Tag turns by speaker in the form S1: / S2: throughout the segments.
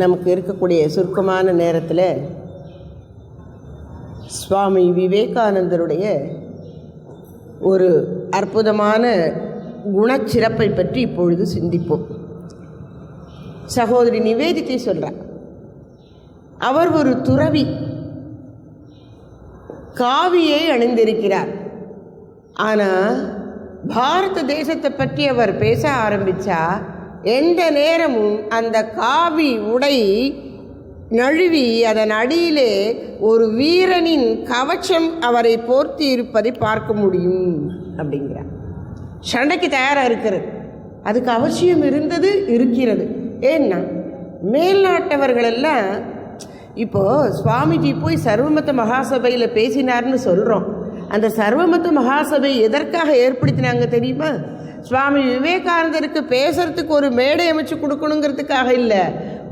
S1: நமக்கு இருக்கக்கூடிய சுருக்கமான நேரத்தில் சுவாமி விவேகானந்தருடைய ஒரு அற்புதமான குணச்சிறப்பை பற்றி இப்பொழுது சிந்திப்போம். சகோதரி நிவேதித்தை சொல்கிறார் அவர் ஒரு துறவி காவியை அணிந்திருக்கிறார். ஆனால் பாரத தேசத்தை பற்றி அவர் பேச ஆரம்பித்தா எந்த நேரமும் அந்த காவி உடை நழுவி அதன் அடியிலே ஒரு வீரனின் கவச்சம் அவரை போர்த்தி இருப்பதை பார்க்க முடியும் அப்படிங்கிறார். சண்டைக்கு தயாராக இருக்கிறது. அதுக்கு அவசியம் இருந்தது இருக்கிறது. ஏன்னா மேல்நாட்டவர்களெல்லாம் இப்போது சுவாமிஜி போய் சர்வமத மகாசபையில் பேசினார்னு சொல்கிறோம் அந்த சர்வமத்த மகாசபை எதற்காக ஏற்படுத்தினாங்க தெரியுமா? சுவாமி விவேகானந்தருக்கு பேசுறதுக்கு ஒரு மேடை அமைச்சு கொடுக்கணுங்கிறதுக்காக இல்லை.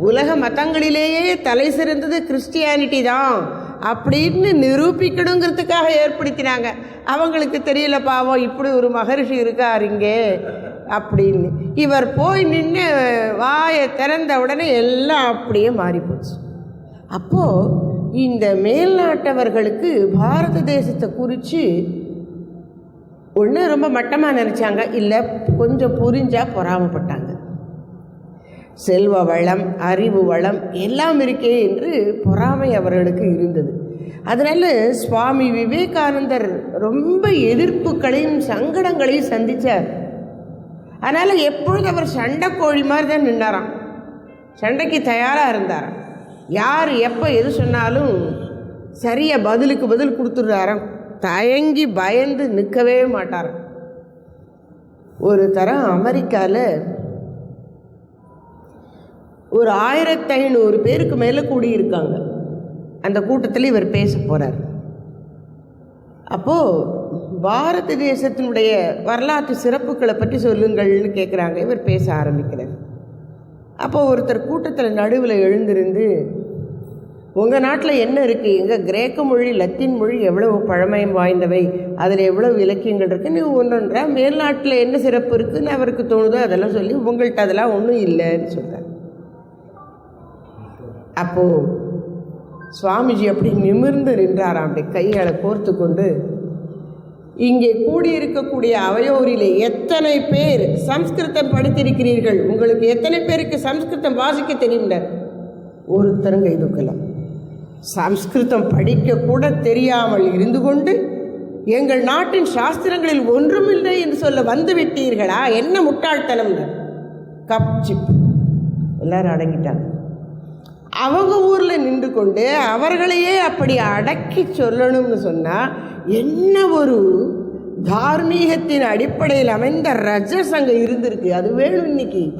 S1: உலக மதங்களிலேயே தலை சிறந்தது கிறிஸ்டியானிட்டி தான். அப்படின்னு நிரூபிக்கணுங்கிறதுக்காக ஏற்படுத்தினாங்க. அவங்களுக்கு தெரியல பாவம் இப்படி ஒரு மகரிஷி இருக்கார் இங்கே அப்படின்னு. இவர் போய் நின்று வாயை திறந்த உடனே எல்லாம் அப்படியே மாறிப்போச்சு அப்போது இந்த மேல்நாட்டவர்களுக்கு பாரத தேசத்தை குறித்து ஒன்று ரொம்ப மட்டமாக நினச்சாங்க. இல்லை கொஞ்சம் புரிஞ்சால் பொறாமப்பட்டாங்க. செல்வ வளம் அறிவு வளம் எல்லாம் இருக்கே என்று பொறாமை அவர்களுக்கு இருந்தது. அதனால் சுவாமி விவேகானந்தர் ரொம்ப எதிர்ப்புகளையும் சங்கடங்களையும் சந்தித்தார் அதனால் எப்பொழுது அவர் சண்டை கோழி மாதிரி தான் நின்னாராம். சண்டைக்கு தயாராக இருந்தாராம் யார் எப்போ எது சொன்னாலும் சரியாக பதிலுக்கு பதில் கொடுத்துட்றாராம். தயங்கி பயந்து நிற்கவே மாட்டார். ஒரு தரம் அமெரிக்காவில் ஒரு ஆயிரத்தி ஐநூறு பேருக்கு மேலே கூடியிருக்காங்க. அந்த கூட்டத்தில் இவர் பேச போகிறார் அப்போது பாரத தேசத்தினுடைய வரலாற்று சிறப்புகளை பற்றி சொல்லுங்கள்னு கேட்குறாங்க இவர் பேச ஆரம்பிக்கிறார். அப்போ ஒருத்தர் கூட்டத்தில் நடுவில் எழுந்திருந்து உங்கள் நாட்டில் என்ன இருக்குது எங்கள் கிரேக்க மொழி லத்தீன் மொழி எவ்வளவு பழமை வாய்ந்தவை? அதில் எவ்வளவு இலக்கியங்கள் இருக்குன்னு ஒன்றுன்ற மேல்நாட்டில் என்ன சிறப்பு இருக்குதுன்னு அவருக்கு தோணுதோ அதெல்லாம் சொல்லி உங்கள்கிட்ட அதெல்லாம் ஒன்றும் இல்லைன்னு சொல்கிறார் அப்போது சுவாமிஜி அப்படி நிமிர்ந்து நின்றாராம். அப்படி கையால் கோர்த்து கொண்டு இங்கே கூடியிருக்கக்கூடிய அவையோரிலே எத்தனை பேர் சம்ஸ்கிருதம் படித்திருக்கிறீர்கள்? உங்களுக்கு எத்தனை பேருக்கு சம்ஸ்கிருதம் வாசிக்க தெரியும்னர் ஒருத்தரும் கை தூக்கலாம் சம்ஸ்கிருதம் படிக்கக்கூட தெரியாமல் இருந்து கொண்டு எங்கள் நாட்டின் சாஸ்திரங்களில் ஒன்றுமில்லை என்று சொல்ல வந்து விட்டீர்களா? என்ன முட்டாள்தனம் கப் சிப். எல்லாரும் அடங்கிட்டாங்க. அவங்க ஊரில் நின்று கொண்டு அவர்களையே அப்படி அடக்கி சொல்லணும்னு சொன்னால் என்ன ஒரு தார்மீகத்தின் அடிப்படையில் அமைந்த ரஜஸ் அங்கே இருந்திருக்கு. அது வேணும் இன்னைக்கு.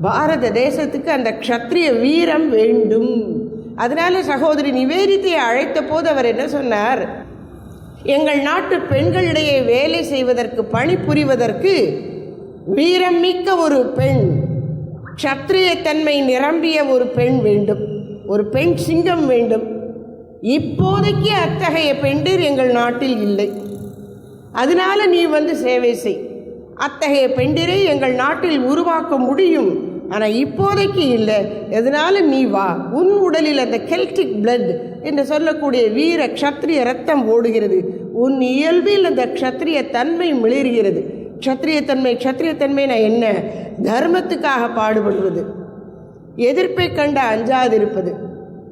S1: பாரத தேசத்துக்கு அந்த க்ஷத்ரிய வீரம் வேண்டும். அதனால சகோதரி நிவேதித்தையை அழைத்த போது அவர் என்ன சொன்னார்? எங்கள் நாட்டு பெண்களிடையே வேலை செய்வதற்கு பணிபுரிவதற்கு வீரம் மிக்க ஒரு பெண் க்ஷத்ரியத்தன்மை நிரம்பிய ஒரு பெண் வேண்டும். ஒரு பெண் சிங்கம் வேண்டும். இப்போதைக்கு அத்தகைய பெண்டீர் எங்கள் நாட்டில் இல்லை. அதனால நீ வந்து சேவை செய். அத்தகைய பெண்டிரை எங்கள் நாட்டில் உருவாக்க முடியும். ஆனால் இப்போதைக்கு இல்லை. எதனால நீ வா? உன் உடலில் அந்த கெல்டிக் பிளட் என்று சொல்லக்கூடிய வீர க்ஷத்ரிய ரத்தம் ஓடுகிறது. உன் இயல்பில் அந்த க்ஷத்ரிய தன்மை மிளிர்கிறது. க்ஷத்ரியத்தன்மை க்ஷத்ரியத்தன்மைனா என்ன? தர்மத்துக்காக பாடுபடுவது. எதிர்ப்பை கண்டு அஞ்சாதிருப்பது.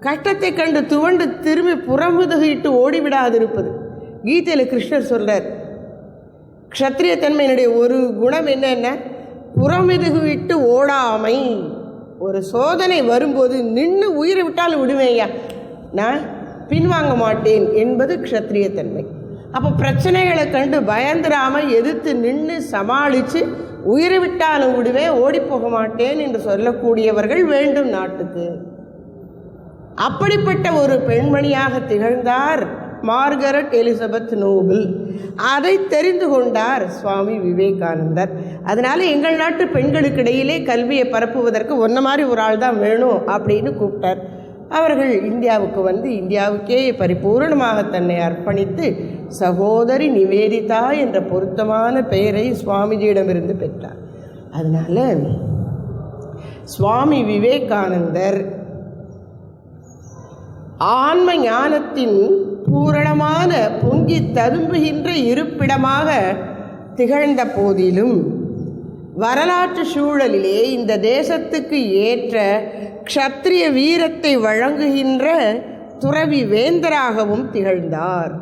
S1: கஷ்டத்தை கண்டு துவண்டு திரும்பி புறமுதுகிட்டு ஓடிவிடாதிருப்பது. கீதையில் கிருஷ்ணர் சொல்கிறார் க்ஷத்ரியத்தன்மையினுடைய ஒரு குணம் என்னென்ன? புறமுதுகு விட்டு ஓடாமை. ஒரு சோதனை வரும்போது நின்று உயிரை விட்டாலும் விடுவேயா? நான் பின்வாங்க மாட்டேன் என்பது க்ஷத்ரியத்தன்மை அப்போ பிரச்சனைகளை கண்டு பயந்துராமல் எதிர்த்து நின்று சமாளித்து உயிரை விட்டாலும் விடுவேன் ஓடிப்போக மாட்டேன் என்று சொல்லக்கூடியவர்கள் வேண்டும் நாட்டுக்கு. அப்படிப்பட்ட ஒரு பெண்மணியாக திகழ்ந்தார் மார்கரெட் எலிசபெத் நோபல். அதை தெரிந்து கொண்டார் சுவாமி விவேகானந்தர். அதனால எங்கள் நாட்டு பெண்களுக்கு இடையிலே கல்வியை பரப்புவதற்கு ஒன்ன மாதிரி ஒரு ஆள் தான் வேணும் அப்படின்னு கூப்பிட்டார். அவர்கள் இந்தியாவுக்கு வந்து இந்தியாவுக்கே பரிபூரணமாக தன்னை அர்ப்பணித்து சகோதரி நிவேதிதா என்ற பொருத்தமான பெயரை சுவாமிஜியிடமிருந்து பெற்றார். அதனால சுவாமி விவேகானந்தர் ஆன்ம ஞானத்தின் பூரணமான பொங்கி ததும்புகின்ற இருப்பிடமாக திகழ்ந்த போதிலும் வரலாற்று சூழலிலே இந்த தேசத்துக்கு ஏற்ற க்ஷத்ரிய வீரத்தை வழங்குகின்ற துறவி வேந்தராகவும் திகழ்ந்தார்.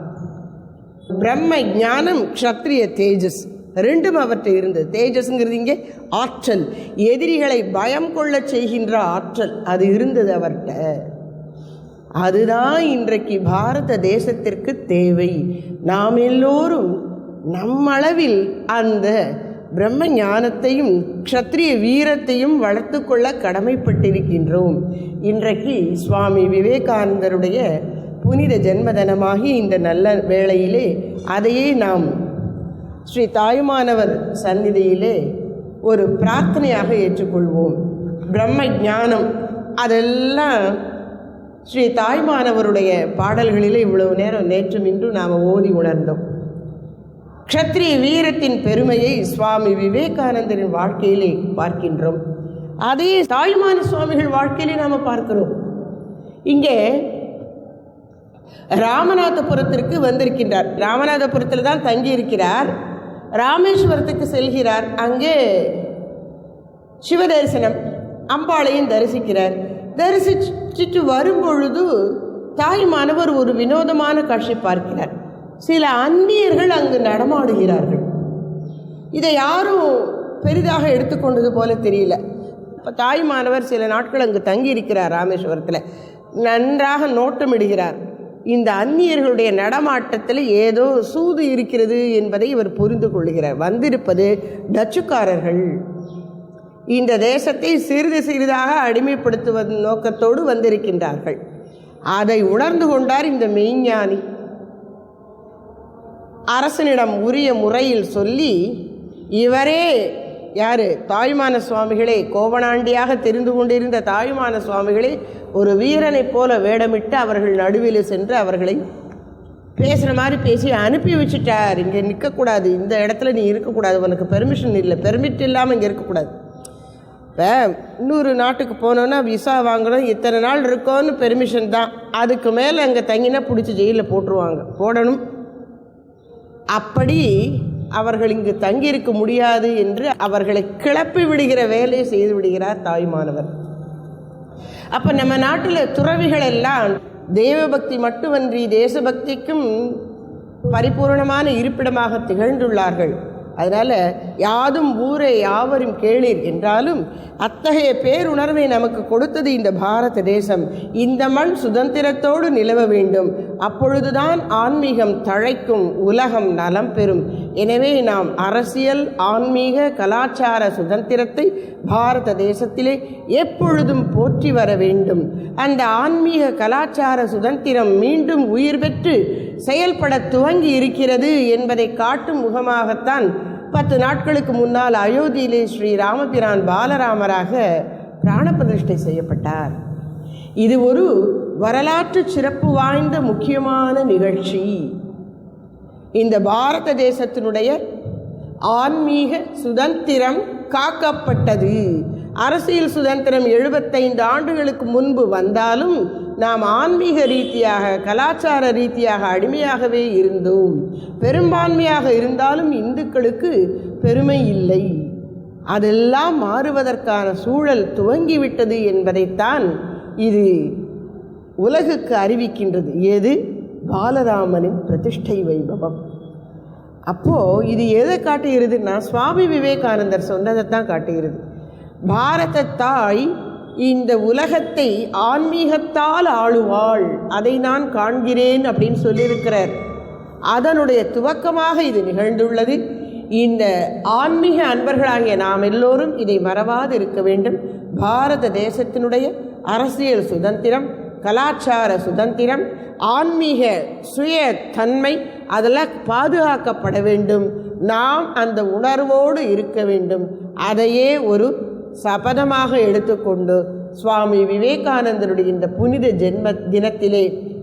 S1: பிரம்ம ஞானம் க்ஷத்ரிய தேஜஸ். ரெண்டும் அவற்றை இருந்தது தேஜஸ்ங்கிறது இங்கே ஆற்றல். எதிரிகளை பயம் கொள்ளச் செய்கின்ற ஆற்றல் அது இருந்தது அவர்கிட்ட. அதுதான் இன்றைக்கு பாரத தேசத்திற்கு தேவை. நாம் எல்லோரும் நம்மளவில் அந்த பிரம்ம ஞானத்தையும் க்ஷத்ரிய வீரத்தையும் வளர்த்து கொள்ள கடமைப்பட்டிருக்கின்றோம். இன்றைக்கு சுவாமி விவேகானந்தருடைய புனித ஜென்மதனமாகி இந்த நல்ல வேளையிலே அதையே நாம் ஸ்ரீ தாயுமானவர் சந்நிதியிலே ஒரு பிரார்த்தனையாக ஏற்றுக்கொள்வோம். பிரம்ம ஞானம் அதெல்லாம் ஸ்ரீ தாய்மானவருடைய பாடல்களிலே இவ்வளவு நேரம் நேற்றும் இன்று நாம் ஓதி உணர்ந்தோம். க்ஷத்ரிய வீரத்தின் பெருமையை சுவாமி விவேகானந்தரின் வாழ்க்கையிலே பார்க்கின்றோம். அதே தாய்மான சுவாமிகள் வாழ்க்கையிலே நாம் பார்க்கிறோம். இங்கே ராமநாதபுரத்திற்கு வந்திருக்கின்றார். ராமநாதபுரத்தில் தான் தங்கி இருக்கிறார் ராமேஸ்வரத்துக்கு செல்கிறார். அங்கே சிவ தரிசனம் அம்பாளையும் தரிசிக்கிறார். தரிசிச்சுட்டு வரும்பொழுது தாய்மானவர் ஒரு வினோதமான காட்சி பார்க்கிறார். சில அந்நியர்கள் அங்கு நடமாடுகிறார்கள். இதை யாரும் பெரிதாக எடுத்துக்கொண்டது போல தெரியல. இப்போ தாய்மானவர் சில நாட்கள் அங்கு தங்கி இருக்கிறார் ராமேஸ்வரத்தில். நன்றாக நோட்டமிடுகிறார். இந்த அந்நியர்களுடைய நடமாட்டத்தில் ஏதோ சூது இருக்கிறது என்பதை இவர் புரிந்து கொள்கிறார். வந்திருப்பது டச்சுக்காரர்கள். இந்த தேசத்தை சிறிது சிறிதாக அடிமைப்படுத்துவதன் நோக்கத்தோடு வந்திருக்கின்றார்கள். அதை உணர்ந்து கொண்டார் இந்த மெய்ஞானி. அரசனிடம் உரிய முறையில் சொல்லி இவரே யார்? தாய்மான சுவாமிகளே கோவனாண்டியாக தெரிந்து கொண்டிருந்த தாய்மான சுவாமிகளே ஒரு வீரனைப் போல வேடமிட்டு அவர்கள் நடுவில் சென்று அவர்களை பேசுகிற மாதிரி பேசி அனுப்பி வச்சுட்டார். இங்கே நிற்கக்கூடாது. இந்த இடத்துல நீ இருக்கக்கூடாது. உனக்கு பெர்மிஷன் இல்லை. பெர்மிட் இல்லாமல் இங்கே இருக்கக்கூடாது. இப்போ இன்னொரு நாட்டுக்கு போனோன்னா விசா வாங்கணும் இத்தனை நாள் இருக்கோன்னு பெர்மிஷன் தான். அதுக்கு மேலே அங்கே தங்கினா பிடிச்சி ஜெயிலில் போட்டுருவாங்க. போடணும். அப்படி அவர்கள் இங்கு தங்கியிருக்க முடியாது என்று அவர்களை கிளப்பி விடுகிற வேலையை செய்து விடுகிறார் தாய்மானவர் அப்போ நம்ம நாட்டில் துறவிகள் எல்லாம் தெய்வபக்தி மட்டுமன்றி தேசபக்திக்கும் பரிபூர்ணமான இருப்பிடமாக திகழ்ந்துள்ளார்கள். அதனால் யாதும் ஊரே யாவரும் கேளீர் என்றாலும் அத்தகைய பேருணர்வை நமக்கு கொடுத்தது இந்த பாரத தேசம். இந்த மண் சுதந்திரத்தோடு நிலவ வேண்டும். அப்பொழுதுதான் ஆன்மீகம் தழைக்கும் உலகம் நலம் பெறும். எனவே நாம் அரசியல் ஆன்மீக கலாச்சார சுதந்திரத்தை பாரத தேசத்திலே எப்பொழுதும் போற்றி வர வேண்டும். அந்த ஆன்மீக கலாச்சார சுதந்திரம் மீண்டும் உயிர் பெற்று செயல்பட துவங்கி இருக்கிறது என்பதை காட்டும் முகமாகத்தான் பத்து நாட்களுக்கு முன்னால் அயோத்தியிலே ஸ்ரீ ராமபிரான் பாலராமராக பிராணப்பிரதிஷ்டை செய்யப்பட்டார். இது ஒரு வரலாற்று சிறப்பு வாய்ந்த முக்கியமான நிகழ்ச்சி. இந்த பாரத தேசத்தினுடைய ஆன்மீக சுதந்திரம் காக்கப்பட்டது. அரசியல் சுதந்திரம் எழுபத்தைந்து ஆண்டுகளுக்கு முன்பு வந்தாலும் நாம் ஆன்மீக ரீதியாக கலாச்சார ரீதியாக அடிமையாகவே இருந்தோம். பெரும்பான்மையாக இருந்தாலும் இந்துக்களுக்கு பெருமை இல்லை. அதெல்லாம் மாறுவதற்கான சூழல் துவங்கிவிட்டது என்பதைத்தான் இது உலகுக்கு அறிவிக்கின்றது. எது? பாலராமனின் பிரதிஷ்டை வைபவம். அப்போது இது எதை காட்டுகிறதுன்னா சுவாமி விவேகானந்தர் சொன்னதை தான் காட்டுகிறது. பாரத தாய் இந்த உலகத்தை ஆன்மீகத்தால் ஆளுவாள். அதை நான் காண்கிறேன் அப்படின்னு சொல்லியிருக்கிறார். அதனுடைய துவக்கமாக இது நிகழ்ந்துள்ளது. இந்த ஆன்மீக அன்பர்களாகிய நாம் எல்லோரும் இதை மறவாது இருக்க வேண்டும். பாரத தேசத்தினுடைய அரசியல் சுதந்திரம் கலாச்சார சுதந்திரம் ஆன்மீக சுய தன்மை அதெல்லாம் பாதுகாக்கப்பட வேண்டும். நாம் அந்த உணர்வோடு இருக்க வேண்டும். அதையே ஒரு சபதமாக எடுத்துக்கொண்டு சுவாமி விவேகானந்தருடைய இந்த புனித ஜென்ம தினத்திலே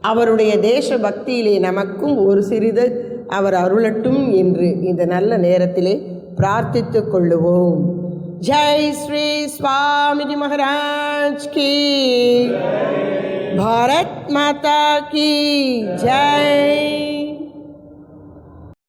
S1: அவருடைய தேசபக்தியிலே நமக்கும் ஒரு சிறிது அவர் அருளட்டும் என்று இந்த நல்ல நேரத்திலே பிரார்த்தித்து கொள்ளுவோம். ஜெய் ஸ்ரீ சுவாமிஜி மகாராஜ் கி. பாரத் மாதா கி. ஜெய்.